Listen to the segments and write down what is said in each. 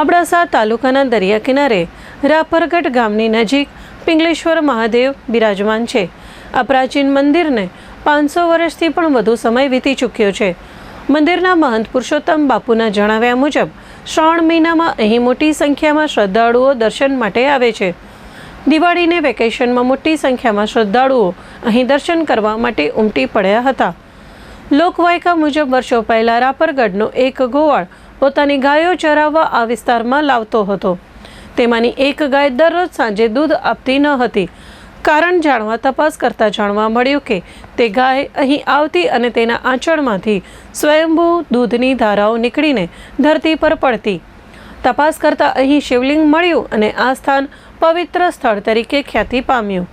અબડાસા તાલુકાના દરિયા કિનારે રાપરગઢ ગામની નજીક પિંગલેશ્વર મહાદેવ બિરાજમાન છે. આ પ્રાચીન મંદિરને પાંચસો વર્ષથી પણ વધુ સમય વીતી ચૂક્યો છે. મંદિરના મહંત પુરુષોત્તમ બાપુના જણાવ્યા મુજબ, શ્રાવણ મહિનામાં અહીં મોટી સંખ્યામાં શ્રદ્ધાળુઓ દર્શન માટે આવે છે. દિવાળીને વેકેશનમાં મોટી સંખ્યામાં શ્રદ્ધાળુઓ અહીં દર્શન કરવા માટે ઉમટી પડ્યા હતા. લોકવાયકા મુજબ વર્ષો પહેલા રાપરગઢનો એક ગોવાળ પોતાની ગાયો ચરાવવા આ વિસ્તારમાં લાવતો હતો. તેમાંની એક ગાય દરરોજ સાંજે દૂધ આપતી ન હતી. કારણ જાણવા તપાસ કરતાં જાણવા મળ્યું કે તે ગાય અહીં આવતી અને તેના આંચળમાંથી સ્વયંભૂ દૂધની ધારાઓ નીકળીને ધરતી પર પડતી. તપાસ કરતાં અહીં શિવલિંગ મળ્યું અને આ સ્થાન પવિત્ર સ્થળ તરીકે ખ્યાતિ પામ્યું.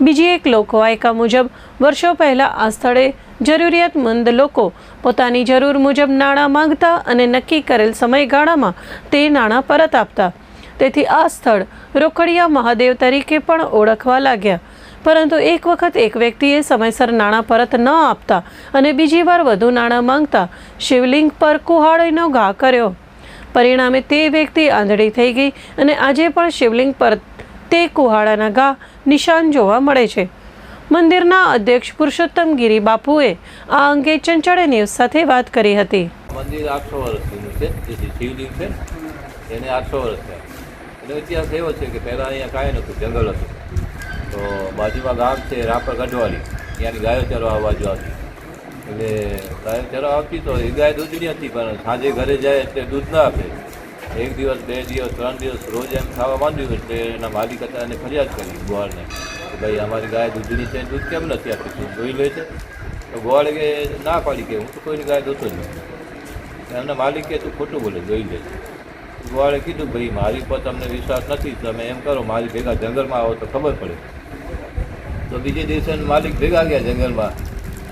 બીજી એક લોકવાયકા મુજબ, વર્ષો પહેલાં આ સ્થળે જરૂરિયાતમંદ લોકો પોતાની જરૂર મુજબ નાણાં માંગતા અને નક્કી કરેલ સમયગાળામાં તે નાણાં પરત આપતા. તેથી આ સ્થળ રોકડિયા મહાદેવ તરીકે પણ ઓળખવા લાગ્યા. પરંતુ એક વખત એક વ્યક્તિએ સમયસર નાણાં પરત ન આપતા અને બીજી વાર વધુ નાણાં માંગતા શિવલિંગ પર કુહાડીનો ઘા કર્યો. પરિણામે તે વ્યક્તિ આંધળી થઈ ગઈ અને આજે પણ શિવલિંગ પર તે કુહાડાના ઘા નિશાન જોવા મળે છે. મંદિરના અધ્યક્ષ પુરુષોત્તમ ગિરી બાપુએ આ અંગે ચંચળ ન્યૂઝ સાથે વાત કરી હતી. મંદિર આઠસો વર્ષ જૂનું છે જે શિવલિંગ છે, એને આઠસો વર્ષ થયા. એનો ઇતિહાસ એવો છે કે પહેલાં અહીંયા કાંઈ નહોતું, જંગલ હતું. તો બાજુમાં ગામ છે, રાપર ગઢવાલી. ત્યાંની ગાયો ચરવા આ બાજુ આવતી. એટલે ગાયો ચરવા આવતી તો એ ગાય દૂધની હતી, પણ સાંજે ઘરે જાય એટલે દૂધ ના આપે. એક દિવસ, બે દિવસ, ત્રણ દિવસ રોજ એમ ખાવા માંડ્યું એટલે એના માલિક હતા એને ફરિયાદ કરી ગોવાળને કે ભાઈ, અમારી ગાય દૂધની છે દૂધ કેમ નથી આપતી? તું જોઈ લે છે. તો ગોળ કે ના પાડી કે, હું તો કોઈની ગાય દોતો જ નથી. એમના માલિકે તું ખોટું બોલે, જોઈ લે ગોવાળે કીધું, ભાઈ મારી પર તમને વિશ્વાસ નથી તમે એમ કરો મારી ભેગા જંગલમાં આવો તો ખબર પડે. તો બીજે દિવસે માલિક ભેગા ગયા જંગલમાં.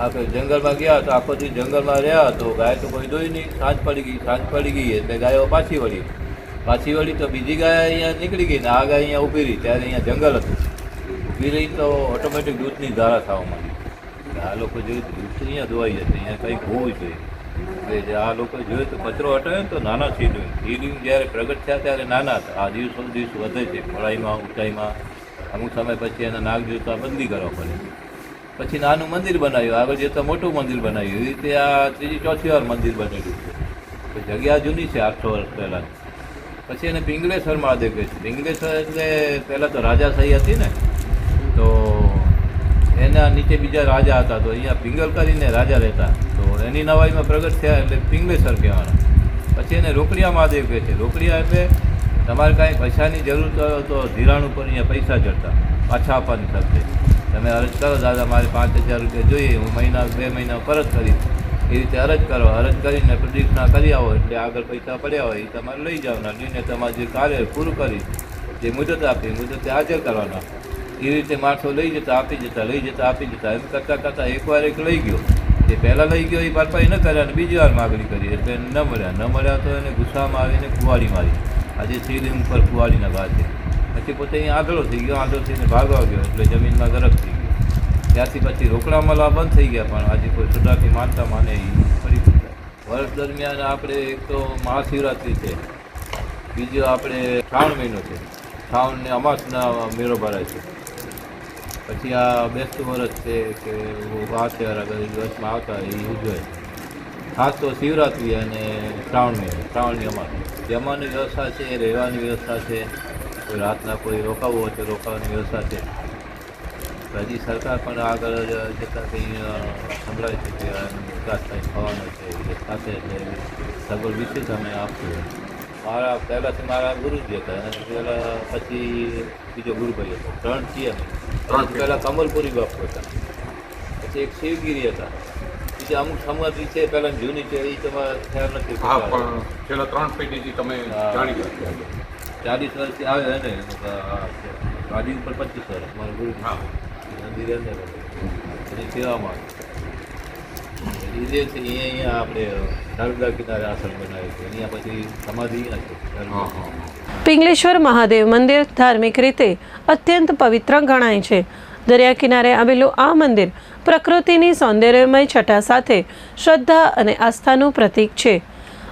આપણે જંગલમાં ગયા તો આખો દી જંગલમાં રહ્યા તો ગાય તો કોઈ દોઈ નહીં. સાંજ પડી ગઈ, સાંજ પડી ગઈ, એટલે ગાયો પાછી વળી. પાછી વળી તો બીજી ગાય અહીંયા નીકળી ગઈ ને આ ગાય અહીંયા ઊભી રહી, ત્યારે અહીંયા જંગલ હતું. ઊભી રહી તો ઓટોમેટિક દૂધની ધારા થવા માંડી આ લોકો જોયું તો દૂધ અહીંયા દોવાઈ જશે? અહીંયા કંઈક હોવું જોઈએ. એટલે આ લોકો જોયું તો કચરો હટાવે ને તો નાના શિવલિંગ શિવલિંગ જ્યારે પ્રગટ થયા ત્યારે નાના હતા. આ દિવસો દિવસ વધે છે. પહોળાઈમાં ઊંચાઈમાં અમુક સમય પછી એના નાગ જોતા બંદી કરવા પડે. પછી નાનું મંદિર બનાવ્યું. આગળ જતાં મોટું મંદિર બનાવ્યું. એવી રીતે આ ત્રીજી, ચોથી વાર મંદિર બનેલું છે. જગ્યા જૂની છે આઠસો વર્ષ પહેલાં પછી એને પિંગલેશ્વર મહાદેવ કહે છે. પિંગલેશ્વર એટલે પહેલાં તો રાજાશાહી હતી ને? તો એના નીચે બીજા રાજા હતા, તો અહીંયા પિંગલ કરીને રાજા રહેતા. તો એની નવાઈમાં પ્રગટ થયા એટલે પિંગલેશ્વર કહેવાના. પછી એને રોકડિયા મહાદેવ કહે છે. રોકડિયા એટલે તમારે કાંઈ પૈસાની જરૂર તો ધિરાણ ઉપર અહીંયા પૈસા ચડતા, પાછા આપવાની સાથે. તમે અરજ કરો, દાદા, મારે પાંચ હજાર રૂપિયા જોઈએ, હું મહિના, બે મહિના પરત કરીશ. એ રીતે અરજ કરો. અરજ કરીને પ્રદક્ષિણા કરી આવો, એટલે આગળ પૈસા પડ્યા હોય, એ તમારે લઈ જવાના. લઈને તમારે જે કાર્ય પૂરું કરી, જે મુદત આપી, મુદતે હાજર કરવાના. એ રીતે માણસો લઈ જતા, આપી જતા, લઈ જતા, આપી જતા, એમ કરતાં કરતાં એકવાર એક લઈ ગયો. એ પહેલાં લઈ ગયો, એ ભરપાઈ ન કર્યા અને બીજી વાર માગણી કરી. એટલે ન મળ્યા. ન મળ્યા તો એને ગુસ્સામાં આવીને કુવાડી મારી. આજે શ્રીલિંગ ઉપર કુવાડીના ઘા છે. પછી પોતે અહીંયા આંધળો થઈ ગયો. આંધળો થઈને ભાગવા ગયો. એટલે જમીનમાં ગરક થઈ ગયો. ત્યાંથી પછી રોકડા મળવા બંધ થઈ ગયા, પણ આજે કોઈ છોટાથી માનતા માને એ ફરી વર્ષ દરમિયાન આપણે એક તો મહાશિવરાત્રિ છે. બીજો આપણે શ્રાવણ મહિનો છે. શ્રાવણને અમાસના મેળો ભરાય છે. પછી આ બેસતું વર્ષ છે કે આ તહેવાર આગળ વર્ષમાં આવતા એ ઉજવે ખાસ તો શિવરાત્રિ અને શ્રાવણ મહિનો, શ્રાવણની અમાસ. જમવાની વ્યવસ્થા છે, રહેવાની વ્યવસ્થા છે, કોઈ રાતના કોઈ રોકાવું હોય તો રોકાવાની વ્યવસ્થા છે. હજી સરકાર પણ આગળ જતાં કંઈ સંભળાય છે કે વિકાસ કંઈ થવાનો છે, એ સાથે સગવડ વિશે અમે આપશું. મારા, પહેલાંથી મારા ગુરુજી હતા અને પહેલાં પછી બીજો ગુરુભાઈ હતો. ત્રણ છીએ અમે પહેલાં કમલપુરી બાપુ હતા. પછી એક શિવગીરી હતા. બીજા અમુક સમાધિ છે પહેલાં જૂની છે એ તમારે ખ્યાલ નથી હા પણ છેલ્લા ત્રણ પેઢીથી તમે જાણી ગયા ચાલીસ વર્ષથી આવે ને ગાડી ઉપર પચીસ વર્ષ. મારા ગુરુ હા. પછી સેવામાં. એ છે અહીંયા અહીંયા આપણે નર્મદા કિનારે આસન બનાવ્યું છે. અહીંયા પછી સમાધિ અહીંયા છે પિંગલેશ્વર મહાદેવ મંદિર ધાર્મિક રીતે અત્યંત પવિત્ર ગણાય છે. દરિયા કિનારે આવેલું આ મંદિર પ્રકૃતિની સૌંદર્યમય છટા સાથે શ્રદ્ધા અને આસ્થાનું પ્રતીક છે.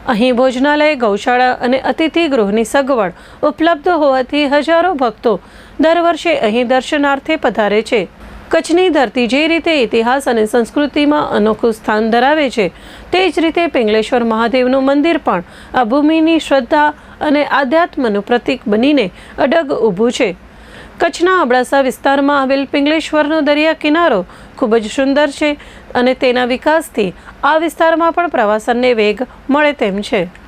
અહીં ભોજનાલય, ગૌશાળા અને અતિથિ ગૃહની સગવડ ઉપલબ્ધ હોવાથી હજારો ભક્તો દર વર્ષે અહીં દર્શનાર્થે પધારે છે. કચ્છની ધરતી જે રીતે ઇતિહાસ અને સંસ્કૃતિમાં અનોખું સ્થાન ધરાવે છે, તે જ રીતે પિંગલેશ્વર મહાદેવનું મંદિર પણ આ ભૂમિની શ્રદ્ધા અને આધ્યાત્મનું પ્રતીક બનીને અડગ ઊભું છે. કચ્છના અબડાસા વિસ્તારમાં આવેલ પિંગલેશ્વરનો દરિયા કિનારો ખૂબ જ સુંદર છે અને તેના વિકાસથી આ વિસ્તારમાં પણ પ્રવાસનને વેગ મળે તેમ છે.